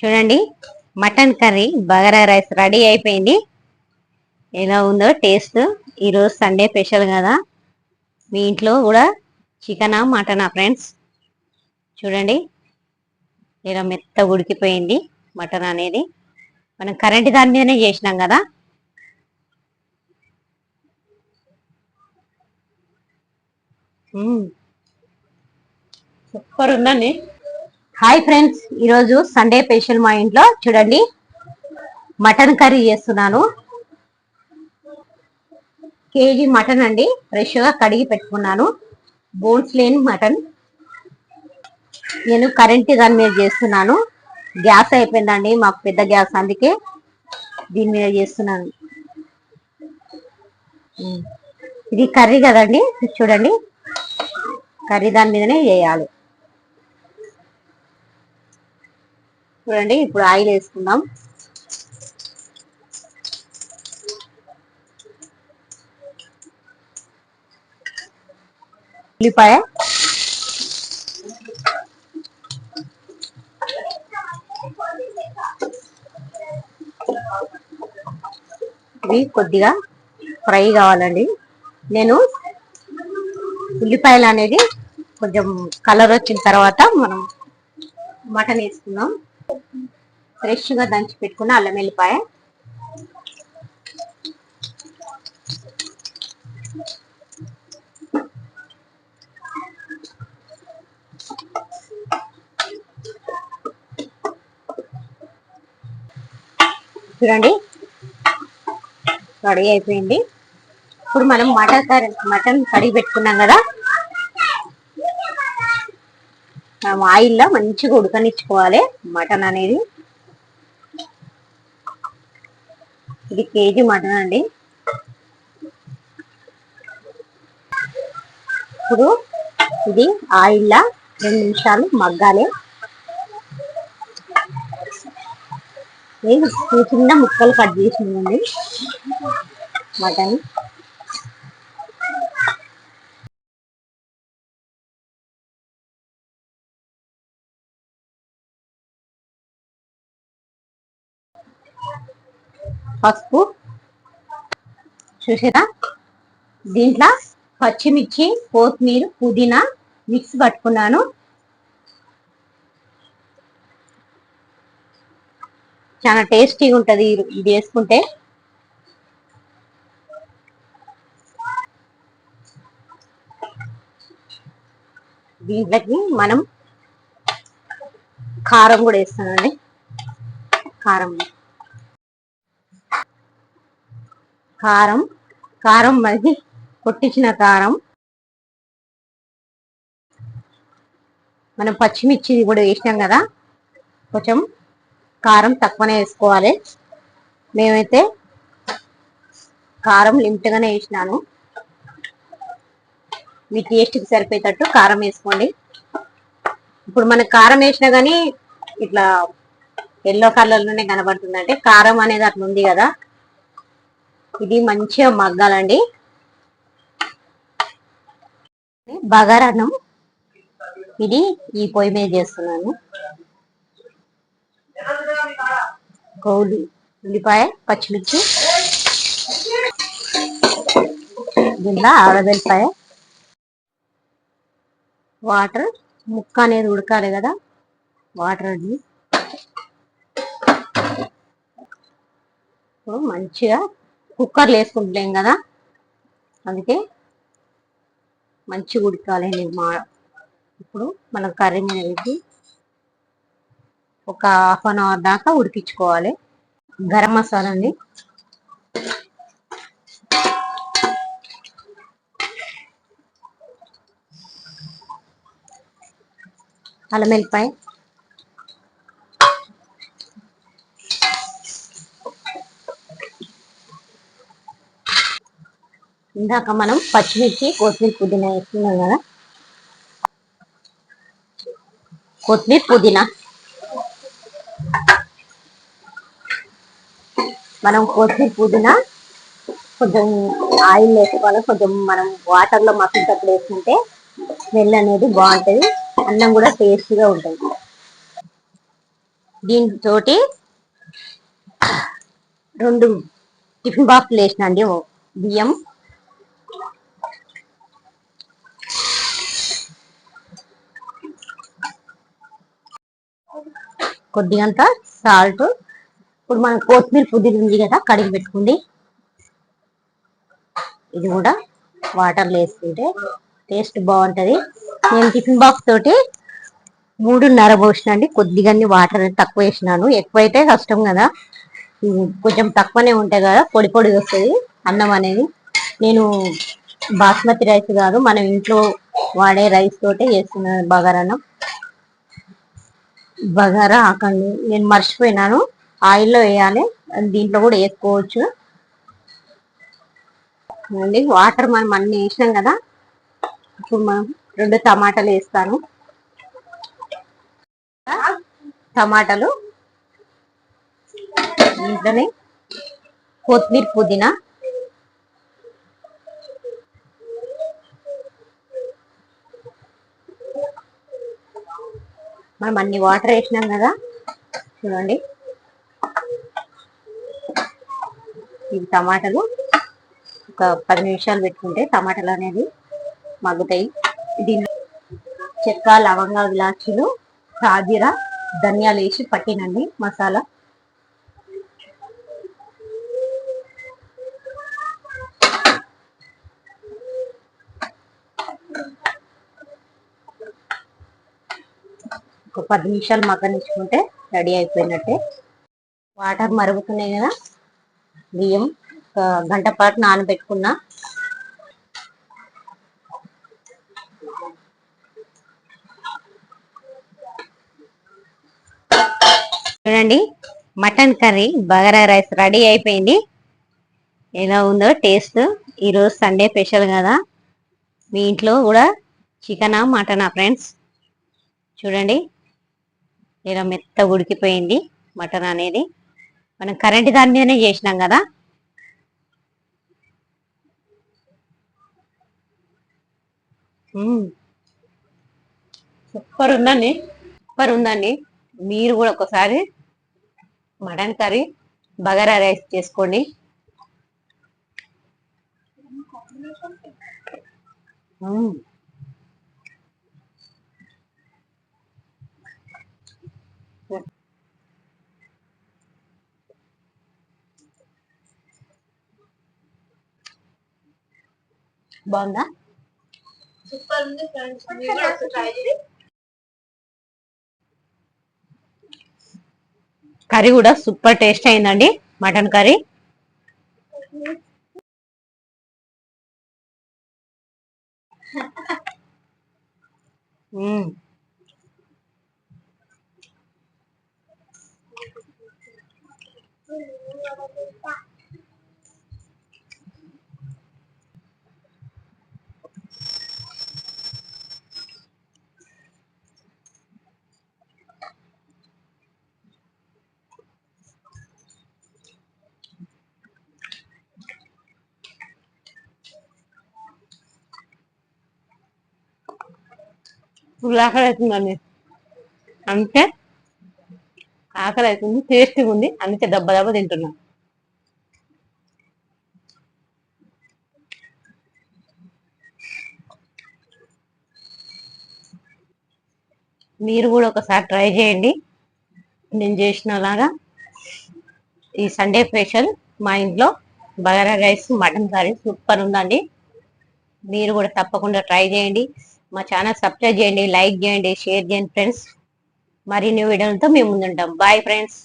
చూడండి mutton curry bagara rice ready అయిపోయింది. ఎలా ఉందో టేస్ట్. ఈరోజు సండే స్పెషల్ కదా. మీ ఇంట్లో కూడా చికెనా మటనా ఫ్రెండ్స్? చూడండి ఇలా మెత్త ఉడికిపోయింది మటన్ అనేది. మనం కరెంట్ దాని మీదనే చేసినాం కదా. సూపర్ ఉందండి. హాయ్ ఫ్రెండ్స్ ఈరోజు సండే స్పెషల్ మా ఇంట్లో చూడండి. మటన్ కర్రీ చేస్తున్నాను. కేజీ మటన్ అండి ఫ్రెష్గా కడిగి పెట్టుకున్నాను. బోన్స్ లేని మటన్ నేను కరెంట్ దాని మీద చేస్తున్నాను. గ్యాస్ అయిపోయిందండి మాకు పెద్ద గ్యాస్ అందుకే దీని మీద చేస్తున్నాను. ఇది కర్రీ కదండి చూడండి. కర్రీ దాని మీదనే చేయాలి. చూడండి ఇప్పుడు ఆయిల్ వేసుకుందాం. ఉల్లిపాయ. ఇవి కొద్దిగా ఫ్రై కావాలండి. నేను ఉల్లిపాయలు అనేది కొంచెం కలర్ వచ్చిన తర్వాత మనం మటన్ వేసుకుందాం. ఫ్రెష్గా దంచి పెట్టుకున్న అల్లం వెల్లిపాయ. చూడండి రెడీ అయిపోయింది. ఇప్పుడు మనం మటన్ కర్రీ మటన్ కడిగి పెట్టుకున్నాం కదా మనం ఆయిల్లో మంచిగా ఉడకనిచ్చుకోవాలి మటన్ అనేది. ఇది కేజీ మటన్ అండి. ఇప్పుడు ఇది ఆయిల్లో రెండు నిమిషాలు మగ్గాలి. నేను చిన్న ముక్కలు కట్ చేసిందండి మటన్. పసుపు చూసారా దీంట్లో పచ్చిమిర్చి కొత్తిమీర పుదీనా మిక్స్ పట్టుకున్నాను. చాలా టేస్టీగా ఉంటుంది ఇది. వేసుకుంటే దీంట్లోకి మనం కారం కూడా వేస్తామండి కారం కారం కారం మరి కొట్టించిన కారం. మనం పచ్చిమిర్చి కూడా వేసినాం కదా. కొంచెం కారం తక్కువనే వేసుకోవాలి. మేమైతే కారం లిమిట్గానే వేసినాను. మీ టేస్ట్కి సరిపోయేటట్టు కారం వేసుకోండి. ఇప్పుడు మనకు కారం వేసినా కానీ ఇట్లా ఎల్లో కలర్లోనే కనబడుతుంది అంటే కారం అనేది అట్లా ఉంది కదా. ఇది మంచిగా మగ్గాలండి. బగారన్నం. ఇది ఈ పొయ్యి మీద చేస్తున్నాను. కౌలి ఉల్లిపాయ పచ్చిమిర్చి. దీనిలో ఆడబెల్లిపాయ వాటర్ ముక్క అనేది ఉడకాలి కదా. వాటర్ అది ఇప్పుడు మంచిగా కుక్కర్లు వేసుకుంటలేం కదా? అందుకే మంచిగా ఉడకాలండి మా ఇప్పుడు మనం కర్రీ మీద వేసి ఒక హాఫ్ అన్ అవర్ దాకా ఉడికించుకోవాలి. గరం మసాలా అండి. అల్లం వెల్లిపాయ. ఇందాక మనం పచ్చిమిర్చి కొత్తిమీర పుదీనా వేసుకున్నాం కదా? కొత్తిమీర పుదీనా. మనం కొత్తిమీర పుదీనా కొంచెం ఆయిల్ వేసుకోవాలి. కొంచెం మనం వాటర్లో వేసుకుంటే స్మెల్ అనేది బాగుంటుంది. అన్నం కూడా టేస్ట్గా ఉంటుంది. దీంతో రెండు టిఫిన్ బాక్స్లు వేసినండి బియ్యం కొద్దిగంత సాల్ట్. ఇప్పుడు మనం కొత్తిమీర పుదీన ఉంది కదా కడిగి పెట్టుకుంది. ఇది కూడా వాటర్లో వేసుకుంటే టేస్ట్ బాగుంటుంది. నేను టిఫిన్ బాక్స్ తోటి మూడున్నర పోసిన అండి. కొద్దిగా వాటర్ తక్కువ వేసినాను. ఎక్కువైతే కష్టం కదా. కొంచెం తక్కువనే ఉంటాయి కదా. పొడి పొడి వస్తుంది. అన్నం అనేది నేను బాస్మతి రైస్ కాదు మనం ఇంట్లో వాడే రైస్ తోటే చేస్తున్నాను బగారన్నం బగారా ఆకండి నేను మర్చిపోయినాను. ఆయిల్లో వేయాలి. దీంట్లో కూడా వేసుకోవచ్చు. అండి వాటర్ మనం అన్ని వేసినాం కదా. ఇప్పుడు మనం రెండు టమాటాలు వేస్తాను. టమాటాలు. దీంట్లోనే కొత్తిమీర పుదీనా. మనం అన్ని వాటర్ వేసినాం కదా. చూడండి. ఇవి టమాటాలు. ఒక పది నిమిషాలు పెట్టుకుంటే టమాటాలు అనేది మగ్గుతాయి. దీన్ని చెక్క లవంగా ఇలాచీలు సాజీర ధనియాలు వేసి పట్టినండి మసాలా. పది నిమిషాలు మగ్గనిచ్చుకుంటే రెడీ అయిపోయినట్టే. వాటర్ మరుగుతున్నాయి కదా. బియ్యం ఒక గంట పాటు నానబెట్టుకున్నా. చూడండి mutton curry bagara rice ready అయిపోయింది. ఎలా ఉందో టేస్ట్. ఈరోజు సండే స్పెషల్ కదా. మీ ఇంట్లో కూడా చికెనా మటనా ఫ్రెండ్స్? చూడండి ఇలా మెత్త ఉడికిపోయింది మటన్ అనేది. మనం కరెంట్ దాని మీదనే చేసినాం కదా. సూపర్ ఉందండి సూపర్ ఉందండి. మీరు కూడా ఒకసారి మటన్ కర్రీ బగారా రైస్ చేసుకోండి. మ్మ్. బాగుందా? సూపర్ ఉంది ఫ్రెండ్స్. మీరు కూడా ఒకసారి ట్రై చేయండి కర్రీ కూడా సూపర్ టేస్ట్ అయిందండి. Mutton curry. ఆకలి అవుతుందండి. అంతే ఆకలి అవుతుంది టేస్టీగా ఉంది. అందుకే దెబ్బ దెబ్బ తింటున్నాం. మీరు కూడా ఒకసారి ట్రై చేయండి. నేను చేసినలాగా. ఈ సండే స్పెషల్ మా ఇంట్లో bagara rice mutton curry super ఉందండి. మీరు కూడా తప్పకుండా ట్రై చేయండి. మా ఛానల్ సబ్స్క్రైబ్ చేయండి లైక్ చేయండి షేర్ చేయండి ఫ్రెండ్స్. మరిన్ని వీడియోలతో మేము ముందుంటాం. Bye friends.